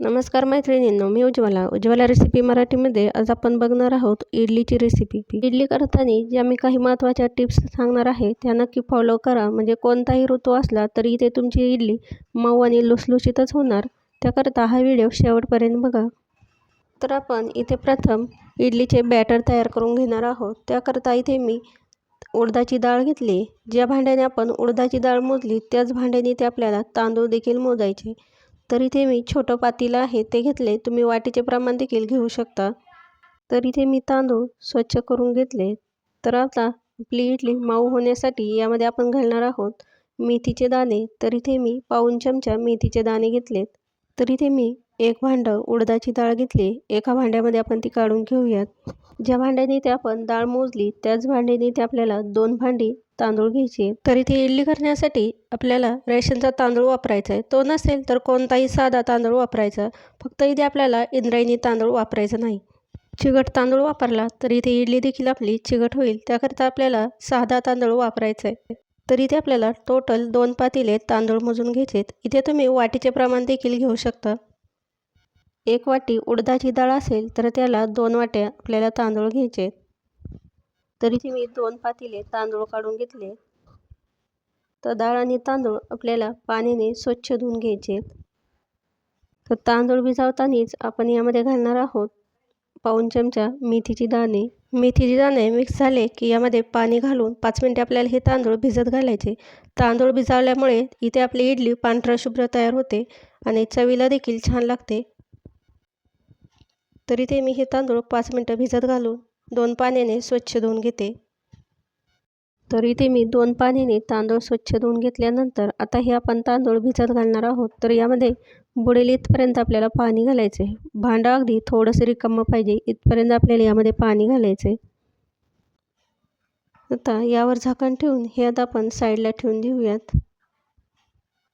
नमस्कार मैत्रिणींनो मी उज्ज्वला. उज्ज्वला रेसिपी मराठीमध्ये आज आपण बघणार आहोत इडलीची रेसिपी इडली करताना ज्या मी काही महत्त्वाच्या टिप्स सांगणार आहे त्या नक्की फॉलो करा. म्हणजे कोणताही ऋतू असला तरी इथे तुमची इडली मऊ आणि लुसलुशीतच होणार. त्याकरता हा व्हिडिओ शेवटपर्यंत बघा. तर आपण इथे प्रथम इडलीचे बॅटर तयार करून घेणार आहोत. त्याकरता इथे मी उडदाची डाळ घेतली. ज्या भांड्याने आपण उडदाची डाळ मोजली त्याच भांड्याने ते आपल्याला तांदूळ देखील मोजायचे. तर इथे मी छोटं पातेलं आहे ते घेतले. तुम्ही वाटीचे प्रमाण देखील घेऊ शकता. तर इथे मी तांदूळ स्वच्छ करून घेतले. तर आता आपली इडली माऊ होण्यासाठी यामध्ये आपण घालणार आहोत मेथीचे दाणे. तर इथे मी पाऊन चमचा मेथीचे दाणे घेतलेत. तर इथे मी एक भांडं उडदाची डाळ घेतली. एका भांड्यामध्ये आपण ती काढून घेऊयात. ज्या भांड्याने ते आपण डाळ मोजली त्याच भांड्याने ते आपल्याला दोन भांडी तांदूळ घ्यायचे. तर इथे इडली करण्यासाठी आपल्याला रेशनचा तांदूळ वापरायचा आहे. तो नसेल तर कोणताही साधा तांदूळ वापरायचा. फक्त इथे आपल्याला इंद्रायणी तांदूळ वापरायचा नाही. चिकट तांदूळ वापरला तर इथे इडली देखील आपली चिकट होईल. त्याकरता आपल्याला साधा तांदूळ वापरायचा आहे. तर इथे आपल्याला टोटल दोन पातेले तांदूळ मोजून घ्यायचेत इथे तुम्ही वाटीचे प्रमाण देखील घेऊ शकता. एक वाटी उडदाची डाळ असेल तर त्याला दोन वाट्या आपल्याला तांदूळ घ्यायचे तर इथे मी दोन पातेले तांदूळ काढून घेतले. तर डाळ आणि तांदूळ आपल्याला पाण्याने स्वच्छ धुवून घ्यायचे. तर तांदूळ भिजवतानाच आपण यामध्ये घालणार आहोत पाऊन चमचा मेथीची दाणे. मेथीची दाणे मिक्स झाले की यामध्ये पाणी घालून पाच मिनटे आपल्याला हे तांदूळ भिजत घालायचे. तांदूळ भिजवल्यामुळे इथे आपली इडली पांढरा शुभ्र तयार होते आणि चवीला देखील छान लागते. तर इथे मी हे तांदूळ पाच मिनटं भिजत घालून दोन पाण्याने स्वच्छ धुवून घेते. तर इथे मी दोन पाण्याने तांदूळ स्वच्छ धुवून घेतल्यानंतर आता हे आपण तांदूळ भिजत घालणार आहोत. तर यामध्ये बुडेल इथपर्यंत आपल्याला पाणी घालायचे भांडं अगदी थोडंसं रिकामं पाहिजे इथपर्यंत आपल्याला यामध्ये पाणी घालायचे आता यावर झाकण ठेवून हे आता आपण साईडला ठेवून देऊयात.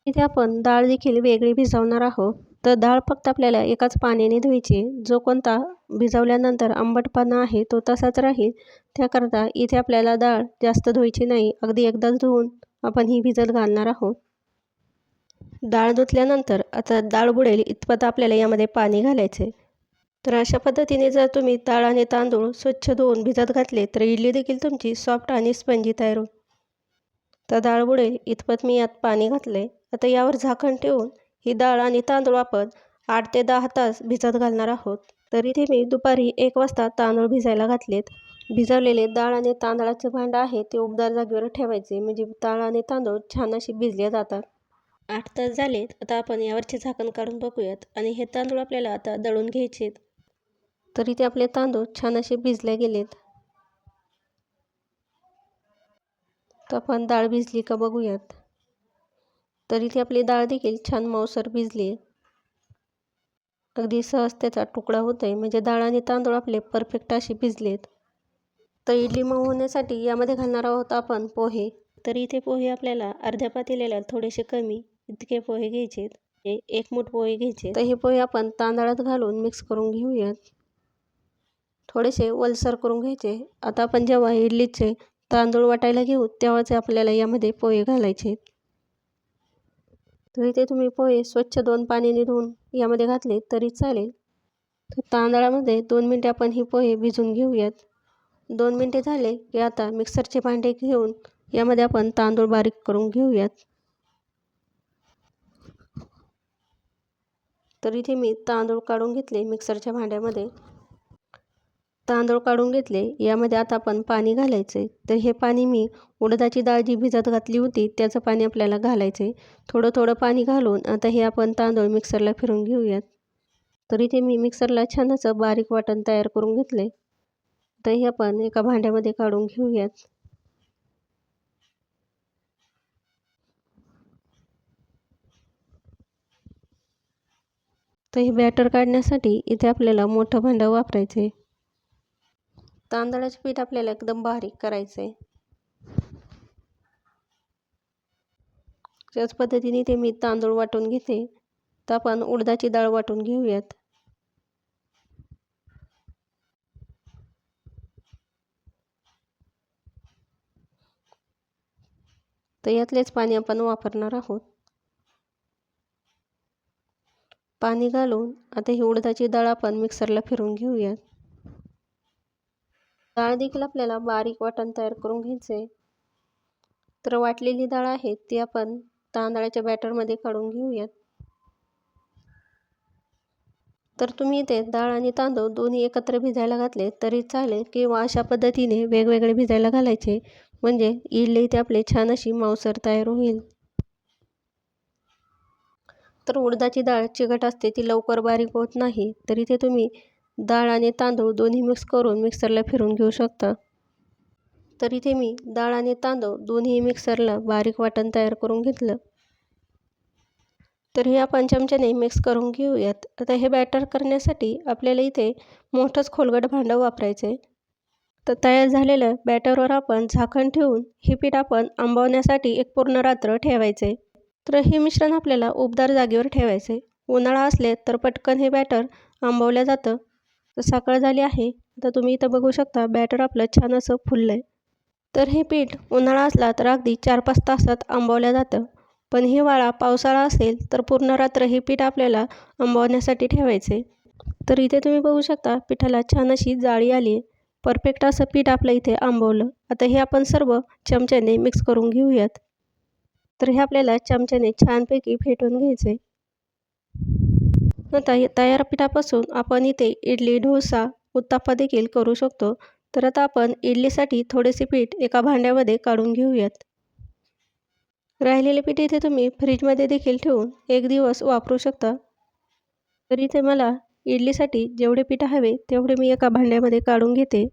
इथे आपण डाळ देखील वेगळी भिजवणार आहोत. तर डाळ फक्त आपल्याला एकाच पाण्याने धुवायची. जो कोणता भिजवल्यानंतर आंबटपणा आहे तो तसाच राहील. त्याकरता इथे आपल्याला डाळ जास्त धुवायची नाही. अगदी एकदाच धुवून आपण ही भिजत घालणार आहोत. डाळ धुतल्यानंतर आता डाळ बुडेल इतपत आपल्याला यामध्ये पाणी घालायचे. तर अशा पद्धतीने जर तुम्ही डाळ आणि तांदूळ स्वच्छ धुवून भिजत घातले तर इडली देखील तुमची सॉफ्ट आणि स्पंजी तयार होईल. तर डाळ बुडेल इतपत मी यात पाणी घातले आता यावर झाकण ठेवून ही डाळ आणि तांदूळ आपण आठ ते दहा तास भिजत घालणार आहोत. तर इथे मी दुपारी एक वाजता तांदूळ भिजायला घातलेत. भिजवलेले डाळ आणि तांदळाचे भांडं आहे ते उबदार जागेवर ठेवायचे म्हणजे डाळ आणि तांदूळ छान असे भिजले जातात. आठ तास झालेत आता आपण यावरचे झाकण काढून बघूयात आणि हे तांदूळ आपल्याला आता दळून घ्यायचेत. तर इथे आपले तांदूळ छान असे भिजले गेलेत. तर आपण डाळ भिजली का बघूयात. तर इथे आपली डाळ देखील छान मऊसर भिजली अगदी सहज त्याचा तुकडा होतो आहे म्हणजे डाळ आणि तांदूळ आपले परफेक्ट असे भिजलेत. तर इडली मऊ होण्यासाठी यामध्ये घालणार आहोत आपण पोहे. तर इथे पोहे आपल्याला अर्ध्या पातेल्याला थोडेसे कमी इतके पोहे घ्यायचे म्हणजे एक मूठ पोहे घ्यायचे तर हे पोहे आपण तांदळात घालून मिक्स करून घेऊयात. थोडेसे वलसर करून घ्यायचे. आता आपण जेव्हा इडलीचे तांदूळ वाटायला घेऊ तेव्हाच आपल्याला यामध्ये पोहे घालायचे तर इथे तुम्ही पोहे स्वच्छ दोन पाण्याने धुवून यामध्ये घातले तरी चालेल. तर तांदळामध्ये दोन मिनटे आपण ही पोहे भिजून घेऊयात. दोन मिनटे झाले की आता मिक्सरचे भांडे घेऊन यामध्ये आपण तांदूळ बारीक करून घेऊयात. तर इथे मी तांदूळ काढून घेतले मिक्सरच्या भांड्यामध्ये. तांदूळ काढून घेतले. यामध्ये आता आपण पाणी घालायचे तर हे पाणी मी उडदाची डाळ जी भिजत घातली होती. त्याचं पाणी आपल्याला घालायचे थोडं थोडं पाणी घालून आता हे आपण तांदूळ मिक्सरला फिरून घेऊयात. तर इथे मी मिक्सरला छान असं बारीक वाटण तयार करून घेतले तर हे आपण एका भांड्यामध्ये काढून घेऊयात. तर हे बॅटर काढण्यासाठी इथे आपल्याला मोठं भांडं वापरायचं आहे तांदळाचे पीठ आपल्याला एकदम बारीक करायचं आहे त्याच पद्धतीने ते मी तांदूळ वाटून घेते. तर आपण उडदाची डाळ वाटून घेऊयात. तर यातलेच पाणी आपण वापरणार आहोत. पाणी घालून आता ही उडदाची डाळ आपण मिक्सरला फिरून घेऊयात. डाळ देखील आपल्याला बारीक वाटण तयार करून घ्यायचं. आहे तर वाटलेली डाळ आहे ती आपण तांदळाच्या बॅटरमध्ये काढून घेऊयात. तर तुम्ही इथे डाळ आणि तांदूळ दोन्ही एकत्र भिजायला घातले तरी चालेल किंवा अशा पद्धतीने वेगवेगळे भिजायला घालायचे. म्हणजे इडली इथे आपले छान अशी मांसर तयार होईल. तर उडदाची डाळ चिकट असते ती लवकर बारीक होत नाही. तर इथे तुम्ही डाळ आणि तांदूळ दोन्ही मिक्स करून मिक्सरला फिरून घेऊ शकता. तर इथे मी डाळ आणि तांदूळ दोन्ही मिक्सरला बारीक वाटण तयार करून घेतलं. तर हे आपण चमच्याने मिक्स करून घेऊयात. आता हे बॅटर करण्यासाठी आपल्याला इथे मोठंच खोलगट भांडं वापरायचं आहे. तर तयार झालेलं बॅटरवर आपण झाकण ठेवून हे पीठ आपण आंबवण्यासाठी एक पूर्ण रात्र ठेवायचं आहे. तर हे मिश्रण आपल्याला उबदार जागेवर ठेवायचं आहे. उन्हाळा असले तर पटकन हे बॅटर आंबवलं जातं. तर साकळ झाली आहे. आता तुम्ही इथं बघू शकता बॅटर आपलं छान असं फुललं आहे तर हे पीठ उन्हाळा असला तर अगदी चार पाच तासात आंबवलं जातं. पण हिवाळा पावसाळा असेल तर पूर्ण रात्र हे पीठ आपल्याला आंबवण्यासाठी ठेवायचे. तर इथे तुम्ही बघू शकता पिठाला छान अशी जाळी आली आहे. परफेक्ट असं पीठ आपलं इथे आंबवलं. आता हे आपण सर्व चमच्याने मिक्स करून घेऊयात. तर हे आपल्याला चमच्याने छानपैकी फेटून घ्यायचे आता तयार पिठापासून आपण इथे इडली डोसा उत्ताप्पा देखील करू शकतो. तर आता आपण इडलीसाठी थोडेसे पीठ एका भांड्यामध्ये काढून घेऊयात. राहिलेले पीठ इथे तुम्ही फ्रीजमध्ये देखील ठेवून एक दिवस वापरू शकता. तर इथे मला इडलीसाठी जेवढे पीठ हवे तेवढे मी एका भांड्यामध्ये काढून घेते.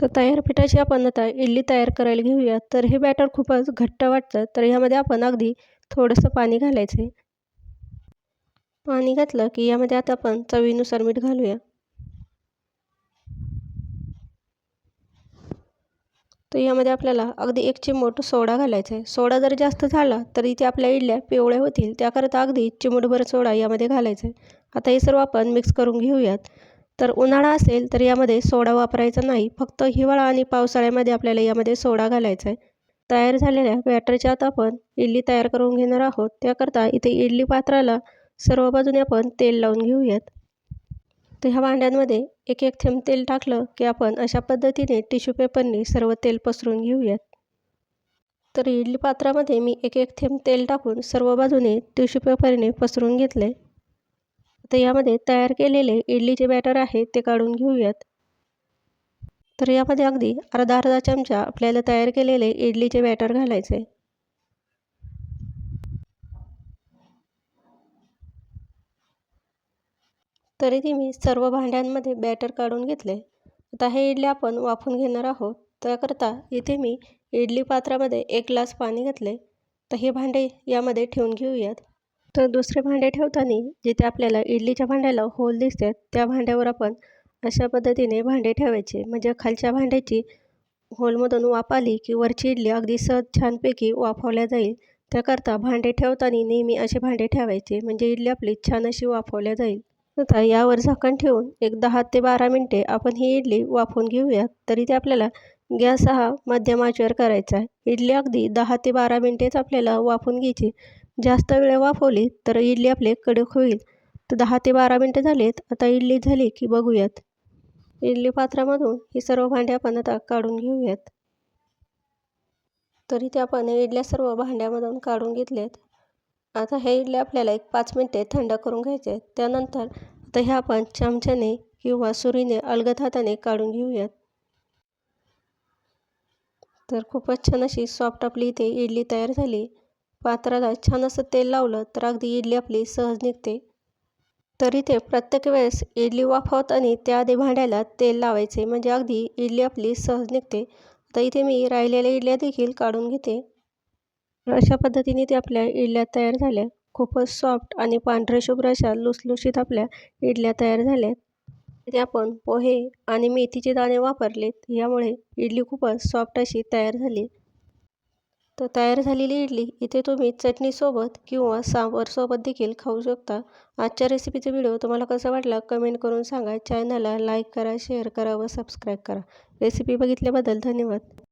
तर तयार पिठाची आपण आता इडली तयार करायला घेऊया. तर हे बॅटर खूपच घट्ट वाटतं. तर ह्यामध्ये आपण अगदी थोडंसं पाणी घालायचं पाणी घातलं की यामध्ये आता आपण चवीनुसार मीठ घालूया. तर यामध्ये आपल्याला अगदी एक चिमूट सोडा घालायचा आहे. सोडा जर जास्त झाला तर इथे आपल्या इडल्या पिवळ्या होतील. त्याकरता अगदी चिमूटभर सोडा यामध्ये घालायचा आहे. आता हे सर्व आपण मिक्स करून घेऊयात. तर उन्हाळा असेल तर यामध्ये सोडा वापरायचा नाही. फक्त हिवाळा आणि पावसाळ्यामध्ये आपल्याला यामध्ये सोडा घालायचा आहे. तयार झालेल्या बॅटरच्या आता आपण इडली तयार करून घेणार आहोत. त्याकरता इथे इडली पात्राला सर्व बाजूने आपण तेल लावून घेऊयात. तर ह्या भांड्यांमध्ये एक एक थेंब तेल टाकलं की आपण अशा पद्धतीने टिश्यू पेपरने सर्व तेल पसरून घेऊयात. तर इडली पात्रामध्ये मी एक एक थेंब तेल टाकून सर्व बाजूने टिश्यू पेपरने पसरून घेतले तर यामध्ये तयार केलेले इडलीचे बॅटर आहे ते काढून घेऊयात. तर यामध्ये अगदी अर्धा अर्धा चमचा आपल्याला तयार केलेले इडलीचे बॅटर घालायचे तरी ती मी सर्व भांड्यांमध्ये बॅटर काढून घेतले. आता हे इडली आपण वाफून घेणार आहोत. त्याकरता इथे मी इडली पात्रामध्ये एक ग्लास पाणी घातले. तर हे भांडे यामध्ये ठेवून घेऊयात. तर दुसरे भांडे ठेवताना जिथे आपल्याला इडलीच्या भांड्याला होल दिसतात त्या भांड्यावर आपण अशा पद्धतीने भांडे ठेवायचे. म्हणजे खालच्या भांड्याची होलमधून वाफ आली की वरची इडली अगदी सहज छानपैकी वाफवल्या जाईल. त्याकरता भांडे ठेवताना नेहमी असे भांडे ठेवायचे. म्हणजे इडली आपली छान अशी वाफवल्या जाईल. आता यावर झाकण ठेवून एक दहा ते बारा मिनटे आपण ही इडली वाफवून घेऊयात. तरी ते आपल्याला गॅस हा मध्यम आचेवर करायचा आहे. इडली अगदी दहा ते बारा मिनटेच आपल्याला वाफवून घ्यायची. जास्त वेळ वाफवली तर इडली आपले कडक होईल. तर दहा ते बारा मिनटं झालेत. आता इडली झाली की बघूयात. इडली पात्रामधून ही सर्व भांडे आपण आता काढून घेऊयात. तरी ते आपण इडल्या सर्व भांड्यामधून काढून घेतल्यात आता हे इडली आपल्याला एक पाच मिनटे थंड करून घ्यायचे आहेत. त्यानंतर आता हे आपण चमच्याने किंवा सुरीने अलगद हाताने काढून घेऊयात. तर खूपच छान अशी सॉफ्ट आपली इथे इडली तयार झाली. पात्राला छान असं तेल लावलं तर अगदी इडली आपली सहज निघते. तर इथे प्रत्येक वेळेस इडली वाफवताना त्याआधी भांड्याला तेल लावायचे. म्हणजे अगदी इडली आपली सहज निघते. तर इथे मी राहिलेल्या इडल्या देखील काढून घेते. तर अशा पद्धतीने ते आपल्या इडल्या तयार झाल्या. खूपच सॉफ्ट आणि पांढऱ्या शुभ्र अशा लुसलुशीत आपल्या इडल्या तयार झाल्या. इथे आपण पोहे आणि मेथीचे दाणे वापरलेत यामुळे इडली खूपच सॉफ्ट अशी तयार झाली. तर तयार झालेली इडली इथे तुम्ही चटणीसोबत किंवा सांबरसोबत देखील खाऊ शकता. आजच्या रेसिपीचा व्हिडिओ तुम्हाला कसा वाटला कमेंट करून सांगा. चॅनलला लाईक करा शेअर करा व सबस्क्राईब करा. रेसिपी बघितल्याबद्दल धन्यवाद.